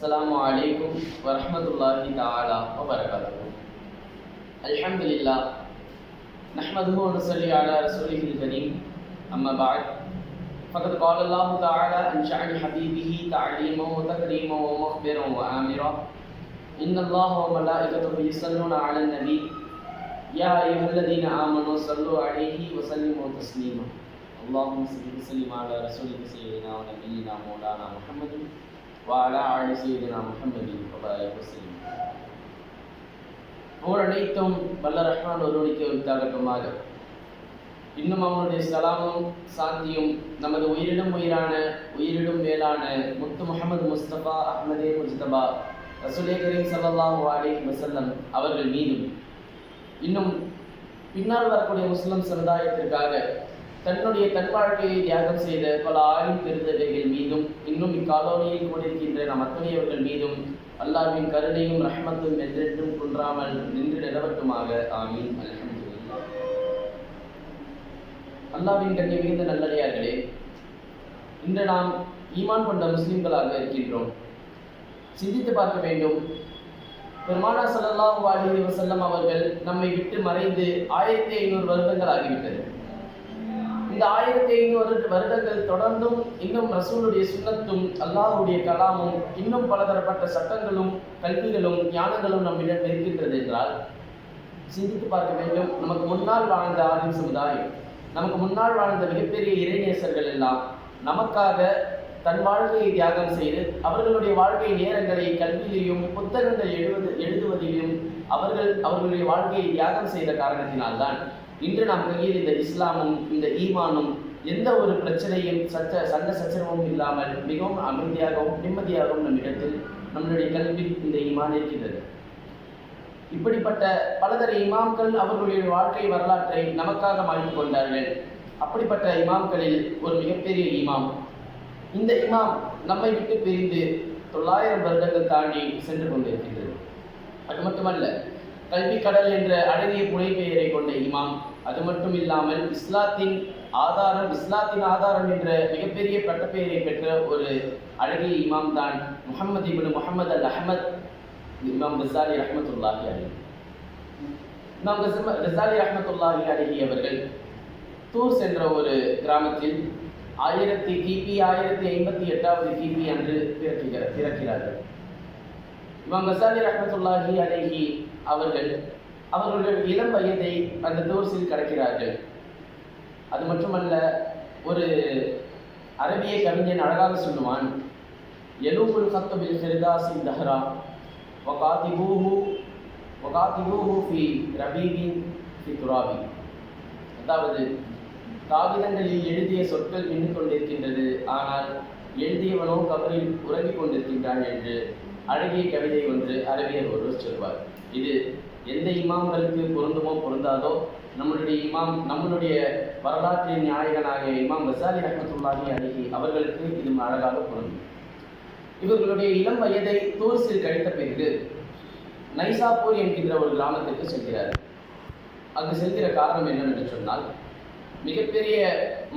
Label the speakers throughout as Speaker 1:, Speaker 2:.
Speaker 1: السلام عليكم ورحمة الله تعالى وبركاته. الحمد لله نحمده ونصلي على رسوله الكريم. أما بعد فقد قال الله تعالى عن شأن حبيبه تعليما وتكريما ومخبرا وآمرا. إن الله وملائكته يصلون على النبي. يا أيها الذين آمنوا صلوا عليه وسلموا تسليما. اللهم صل وسلم على رسولك سيدنا ونبينا مولانا محمد. வாழ ஆழ செய்தனா முகமதின் வசீம் போர் அனைத்தும் வல்ல ரஹ்மான் ஒருவனுக்கு உண்டாகட்டுமாக இன்னும் அவனுடைய சலாமும் சாந்தியும் நமது உயிரிடம் உயிரான உயிரிடும் மேலான முத்து முகமது முஸ்தபா அஹ்மதே முஸ்தபா ரசுலே கரீம் சல்லா வசல்லம் அவர்கள் மீதும் இன்னும் பின்னால் வரக்கூடிய முஸ்லிம் சமுதாயத்திற்காக தன்னுடைய தன் வாழ்க்கையை தியாகம் செய்த பல ஆயுள் பெருந்தவைகள் மீதும் இன்னும் இக்காலோனியில் கொண்டிருக்கின்ற நம் அத்தனையவர்கள் மீதும் அல்லாஹ்வின் கருணையும் ரஹ்மத்தும் என்றென்றும் குன்றாமல் நின்று நிலவட்டுமாக. ஆமீன். அல்ஹம்துலில்லாஹ். அல்லாவின் கண்ணை மிகுந்த நல்லடியார்களே இன்று நாம் ஈமான் கொண்ட முஸ்லிம்களாக இருக்கின்றோம். சிந்தித்து பார்க்க வேண்டும். பெருமானா ஸல்லல்லாஹு அலி வசல்லம் அவர்கள் நம்மை விட்டு மறைந்து ஆயிரத்தி ஐநூறு வருடங்கள் ஆகிவிட்டது. இந்த ஆயிரத்தி ஐநூறு வருடங்கள் தொடர்ந்தும் இன்னும் ரசூலுடைய சுன்னத்தும் அல்லாஹ்வுடைய கலாமும் இன்னும் பலதரப்பட்ட சட்டங்களும் கல்விகளும் ஞானங்களும் நம்மிடம் இருக்கின்றது என்றால் சிந்தித்து பார்க்க வேண்டும். நமக்கு முன்னால் வாழ்ந்த ஆதிம் சமுதாயம் நமக்கு முன்னால் வாழ்ந்த மிகப்பெரிய இறைநேசர்கள் எல்லாம் நமக்காக தன் வாழ்க்கையை தியாகம் செய்து அவர்களுடைய வாழ்க்கை நேரங்களை கல்வியிலையும் புத்தகங்கள் எழுவது எழுதுவதிலும் அவர்கள் அவர்களுடைய வாழ்க்கையை தியாகம் செய்த காரணத்தினால்தான் இன்று நாம் கையில் இந்த இஸ்லாமும் இந்த ஈமானும் எந்த ஒரு பிரச்சனையும் சச்ச சண்டை சச்சரவும் இல்லாமல் மிகவும் அமைதியாகவும் நிம்மதியாகவும் நம்மிடத்தில் நம்மளுடைய கல்வி இந்த ஈமான் இருக்கிறது. இப்படிப்பட்ட பலதர இமாம்கள் அவர்களுடைய வாழ்க்கை வரலாற்றை நமக்காக மாற்றிக் கொண்டார்கள். அப்படிப்பட்ட இமாம்களில் ஒரு மிகப்பெரிய இமாம் இந்த இமாம் நம்மை விட்டு பிரிந்து தொள்ளாயிரம் வருடங்கள் தாண்டி சென்று கொண்டிருக்கின்றது. அது மட்டுமல்ல கல்வி கடல் என்ற அழகிய புனைப்பெயரை கொண்ட இமாம் அது மட்டும் இல்லாமல் இஸ்லாத்தின் ஆதாரம் இஸ்லாத்தின் ஆதாரம் என்ற மிகப்பெரிய பட்டப்பெயரை பெற்ற ஒரு அழகிய இமாம் தான் Muhammad ibn Muhammad al Ahmad இமாம் ரிசாலி ரஹமத்துல்லாஹி அலி இமாம் கசம கசாலி ரஹமத்துல்லாஹி அலஹி அவர்கள் தூர் சென்ற ஒரு கிராமத்தில் ஆயிரத்தி கிபி ஆயிரத்தி ஐம்பத்தி எட்டாவது கிபி அன்று பிறக்கிறார் பிறக்கிறார்கள். இமாம் மசாலி ரஹமத்துல்லாஹி அலேஹி அவர்கள் அவர்களுடைய இளம் வயதை அந்த தோர்ஸில் கடக்கிறார்கள். அது மட்டுமல்ல ஒரு அரபிய கவிஞன் அழகாக சொல்லுவான் எலூபுல் ஹத்தபில் ஃபெர்தாசி தஹ்ரா ஒகாதிபூஹு ஒகாதிபூஹு ஃபி ரபீபின் ஃபி துராபி. அதாவது காகிதங்களில் எழுதிய சொற்கள் நின்று கொண்டிருக்கின்றது ஆனால் எழுதியவனோ கபரில் உறங்கிக் கொண்டிருக்கின்றான் என்று அழகிய கவிதை ஒன்று அரபியர் ஒருவர் சொல்வார். இது எந்த இமாம்களுக்கு பொருந்துமோ பொருந்தாதோ நம்மளுடைய இமாம் நம்மளுடைய வரலாற்றின் நாயகனாகிய இமாம் வசாலி ரஹமத்துல்லாஹி அழகி அவர்களுக்கு இது அழகாக பொருந்தும். இவர்களுடைய இளம் வயதை தூர்ஸில் கழித்த பிறகு நைசாப்பூர் என்கின்ற ஒரு கிராமத்திற்கு செல்கிறார். அங்கு செல்கிற காரணம் என்னவென்று சொன்னால் மிகப்பெரிய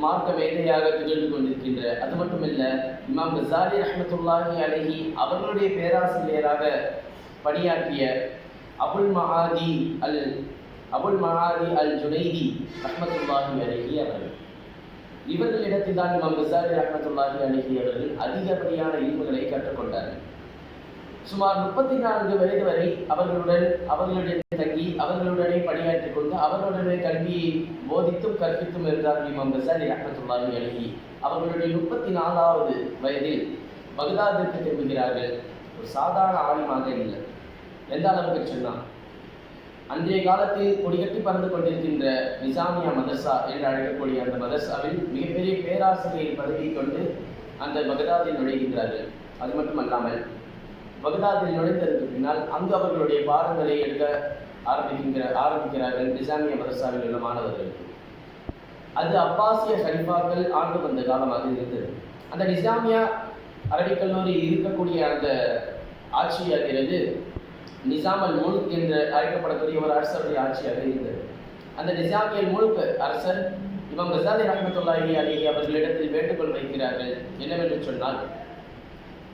Speaker 1: மார்க்க மேதையாக திகழ்ந்து கொண்டிருக்கின்ற அது மட்டுமல்ல இமாம் கசாரி அஹமத்துல்லாஹி அலஹி அவர்களுடைய பேராசிரியராக பணியாற்றிய அபுல் மஹாதி அல் அபுல் மஹாதி அல் ஜுனைதி அஹமத்துல்லாஹி அலஹி அவர்கள். இவர்களிடத்தில் தான் இமாம் கசாரி அஹமத்துல்லாஹி அலஹி அவர்கள் அதிகப்படியான இல்முகளை கற்றுக்கொண்டார்கள். சுமார் முப்பத்தி நான்கு வயது வரை அவர்களுடன் அவர்களுடன் தங்கி அவர்களுடனே பணியாற்றிக் கொண்டு அவர்களுடனே கல்வியை போதித்தும் கற்பித்தும் இருந்தார் இமாம் கசாலி ரஹமத்துல்லாஹி அழகி அவர்களுடைய முப்பத்தி நாலாவது வயதில் பகதாதிற்கு திரும்புகிறார்கள். ஒரு சாதாரண ஆழமாக இல்லை. எந்த அளவுக்கு சொன்னால் அன்றைய காலத்தில் கொடிகட்டி பறந்து கொண்டிருக்கின்ற நிசாமியா மதர்சா என்று அழைக்கக்கூடிய அந்த மதர்சாவில் மிகப்பெரிய பேராசிரியர் பதவியை கொண்டு அந்த பகதாதில் நுழைகின்றார்கள். அது மட்டும் அல்லாமல் பகதாதில் நுழைந்ததற்கு பின்னால் அங்கு அவர்களுடைய பாடங்களை எடுக்க ஆரம்பிக்கின்ற ஆரம்பிக்கிறார்கள் நிசாமிய மதரசாவில் உள்ள மாணவர்கள் அது அப்பாசிய ஹரிஃபாக்கள் ஆண்டு வந்த காலமாக இருந்தது. அந்த நிசாமியா அரபிக் கல்லூரி இருக்கக்கூடிய அந்த ஆட்சியாகிறது நிசாம் அல் என்று அழைக்கப்படக்கூடிய ஒரு அரசருடைய ஆட்சியாக இருந்தது. அந்த நிசாமியல் முழுக்க அரசர் இமாம் கசாலி ரஹமத்துல்லாஹி அலிஹி அவர்களிடத்தில் வேண்டுகோள் வைக்கிறார்கள். என்னவென்று சொன்னால்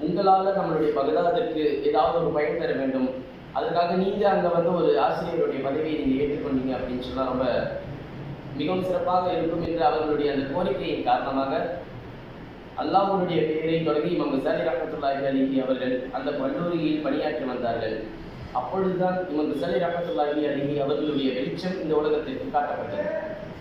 Speaker 1: உங்களால் நம்மளுடைய பகதாதிற்கு ஏதாவது ஒரு பயன் தர வேண்டும். அதுக்காக நீங்கள் அங்கே வந்து ஒரு ஆசிரியருடைய பதவியை நீங்கள் ஏற்றுக்கொண்டீங்க அப்படின்னு சொன்னால் ரொம்ப மிகவும் சிறப்பாக இருக்கும் என்று அவர்களுடைய அந்த கோரிக்கையின் காரணமாக அல்லாஹனுடைய பெயரை தொடங்கி இமாம் கசாலி ரஹமத்துல்லாஹி அலிஹி அவர்கள் அந்த கல்லூரியில் பணியாற்றி வந்தார்கள். அப்பொழுதுதான் இமாம் கசாலி ரஹமத்துல்லாஹி அலிஹி அவர்களுடைய வெளிச்சம் இந்த உலகத்திற்கு காட்டப்பட்டது.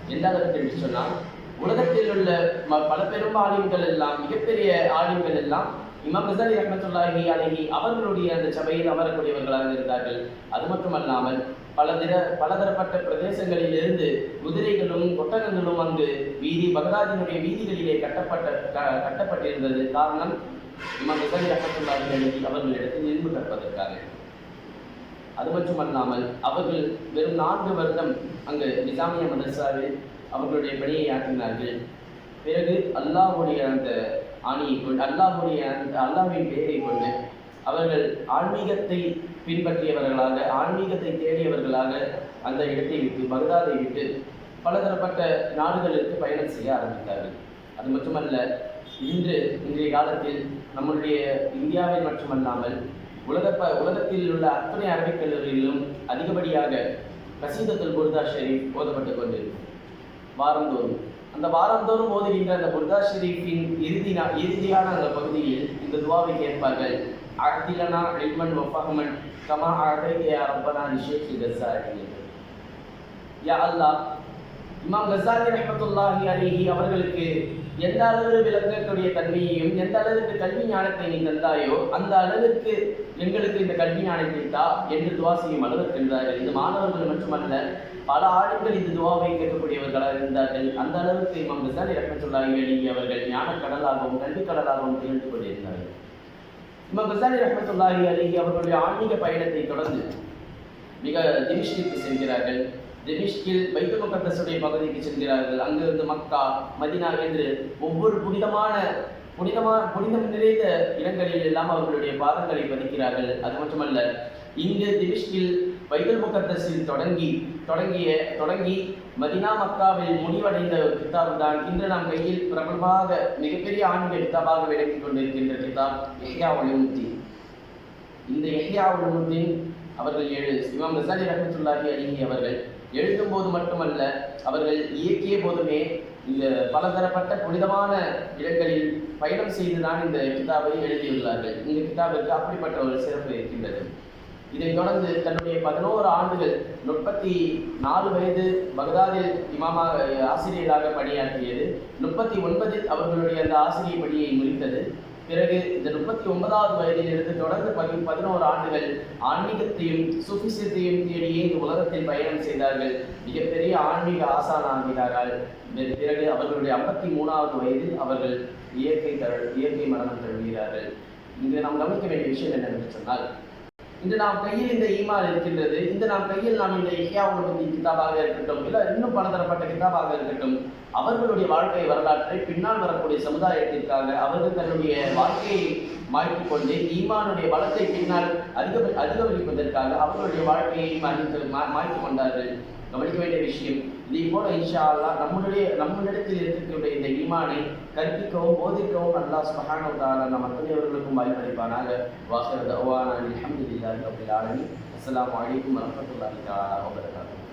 Speaker 1: எந்த அளவுக்கு என்று சொன்னால் உலகத்தில் உள்ள ம- பல பெரும் ஆலிம்கள் எல்லாம் மிகப்பெரிய ஆலிம்கள் எல்லாம் இமாம் கசாலி ரஹமத்துல்லாஹி அலிஹி அவர்களுடைய அந்த சபையில் அமரக்கூடியவர்களாக இருந்தார்கள். அது மட்டுமல்லாமல் திற பலதரப்பட்ட பிரதேசங்களில் இருந்து குதிரைகளும் ஒட்டகங்களும் அங்கு வீதி பகதாதினுடைய வீதிகளிலே கட்டப்பட்ட க- கட்டப்பட்டிருந்தது. காரணம் இமாம் கசாலி ரஹமத்துல்லாஹி அலிஹி அவர்களிடத்தில் இரும்பு கற்பதற்காக. அது மட்டுமல்லாமல் அவர்கள் வெறும் நான்கு வருடம் அங்கு நிசாமிய மதர்சாவில் அவர்களுடைய பணியை ஆற்றினார்கள். பிறகு அல்லாஹ்வுடைய அந்த ஆணியை கொண்டு அல்லாஹ்வுடைய அந்த பெயரை கொண்டு அவர்கள் ஆன்மீகத்தை பின்பற்றியவர்களாக ஆன்மீகத்தை தேடியவர்களாக அந்த இடத்தை விட்டு பகதாதை விட்டு பலதரப்பட்ட நாடுகளுக்கு பயணம் செய்ய ஆரம்பித்தார்கள். அது மட்டுமல்ல இன்று இன்றைய காலத்தில் நம்முடைய இந்தியாவில் மட்டுமல்லாமல் உலக ப- உலகத்தில் உள்ள அத்தனை அரபிக் கல்லூரிகளிலும் அதிகப்படியாக கசீதத்தில் புர்தா ஷெரீப் ஓதப்பட்டு கொண்டிருக்கும். வாரந்தோறும் அந்த வாரந்தோறும் ஓதுகின்ற அந்த புர்தா ஷெரீஃபின் இறுதி இறுதியான அந்த பகுதியில் இந்த துவாவை கேட்பார்கள். அகத்திலனா இல்மன் ஒப்பகமன் கமா அகதையா ரப்பனா நிஷேக் கசாரி. யா அல்லாஹ் இமாம் கசாரி ரஹமத்துல்லாஹி அலிஹி அவர்களுக்கு எந்த அளவு விளங்கக்கூடிய தன்மையையும் எந்த அளவுக்கு கல்வி ஞானத்தை நீ தந்தாயோ அந்த அளவிற்கு எங்களுக்கு இந்த கல்வி ஞானத்தை தா என்று துவா செய்யும் அளவிற்கு இருந்தார்கள் இந்த மாணவர்கள் மட்டுமல்ல பல ஆளுங்கள் இந்த துவாவை கேட்கக்கூடியவர்களாக இருந்தார்கள். அந்த அளவுக்கு இமாம் கசாலி ரஹமத்துல்லாஹி அலிஹி அவர்கள் ஞான கடலாகவும் கல்வி கடலாகவும் திகழ்ந்து கொண்டிருந்தார்கள். இமாம் கசாலி ரஹமத்துல்லாஹி அலிஹி அவர்களுடைய ஆன்மீக பயணத்தை தொடர்ந்து மிக திமிஷ்கிற்கு செல்கிறார்கள். திமிஷ்கில் வைத்து முகத்தஸுடைய பகுதிக்கு செல்கிறார்கள். அங்கிருந்து மக்கா மதினா என்று ஒவ்வொரு புனிதமான புனிதமான புனிதம் நிறைந்த இடங்களில் எல்லாம் அவர்களுடைய பாதங்களை பதிக்கிறார்கள். அது மட்டுமல்ல இங்கு திமிஷ்கில் வைகல் முகத்தஸில் தொடங்கி தொடங்கிய தொடங்கி மதினா மக்காவில் முடிவடைந்த கித்தாப் தான் இன்று நாம் கையில் பிரபலமாக மிகப்பெரிய ஆன்மீக கித்தாபாக விளக்கிக் கொண்டிருக்கின்ற கித்தாப் எஹ்யா உலமுத்தீன் இந்த எஹ்யா உலமுத்தீன் அவர்கள் ஏழு இமாம் ரசாலி ரஹமத்துல்லாஹி அலிஹி அவர்கள் எழுதும் போது மட்டுமல்ல அவர்கள் இயக்கிய போதுமே இந்த பலதரப்பட்ட புனிதமான இடங்களில் பயணம் செய்துதான் இந்த கிதாபை எழுதியுள்ளார்கள். இந்த கிதாபிற்கு அப்படிப்பட்ட ஒரு சிறப்பு இருக்கின்றது. இதைத் தொடர்ந்து தன்னுடைய பதினோரு ஆண்டுகள் முப்பத்தி நாலு வயது பகதாதில் இமாமாக ஆசிரியராக பணியாற்றியது. முப்பத்தி ஒன்பதில் அவர்களுடைய அந்த ஆசிரியர் பணியை முடித்தது. பிறகு இந்த முப்பத்தி ஒன்பதாவது வயதிலிருந்து தொடர்ந்து பதி பதினோரு ஆண்டுகள் ஆன்மீகத்தையும் சுபிசத்தையும் தேடியே இந்த உலகத்தில் பயணம் செய்தார்கள். மிகப்பெரிய ஆன்மீக ஆசான் ஆகிறார்கள் பிறகு அவர்களுடைய ஐம்பத்தி மூணாவது வயதில் அவர்கள் இயற்கை தழ இயற்கை மரணம் தருகிறார்கள் இங்கு நாம் கவனிக்க வேண்டிய விஷயம் என்னவென்று சொன்னால் இன்று நாம் கையில் இந்த ஈமான் இருக்கின்றது. இந்த நாம் கையில் நாம் இந்த இஹ்யா உலகத்தின் கிதாபாக இருக்கட்டும் இல்லை இன்னும் பலதரப்பட்ட கிதாபாக இருக்கட்டும் அவர்களுடைய வாழ்க்கை வரலாற்றை பின்னால் வரக்கூடிய சமுதாயத்திற்காக அவர்கள் தன்னுடைய வாழ்க்கையை மாற்றிக் கொண்டு ஈமானுடைய பலத்தை பின்னால் அதிக அதிகரிப்பதற்காக அவர்களுடைய வாழ்க்கையை மாற்றி மாற்றிக் கொண்டார்கள். கவனிக்க வேண்டிய விஷயம் இதை போல இன்ஷா அல்லாஹ் நம்முடைய நம்மிடத்தில் இருக்கக்கூடிய இந்த ஈமானை கற்பிக்கவும் போதிக்கவும் அல்லாஹ் சுபஹானஹு வ தஆலா நம் அத்தனையவர்களுக்கும் வாய்ப்பளிப்பானாக வாசர் தவானா அல்ஹம்துலில்லாஹி ரப்பில் ஆலமீன். அஸ்ஸலாமு அலைக்கும் வரஹ்மத்துல்லாஹி தஆலா வபரகாத்துஹு.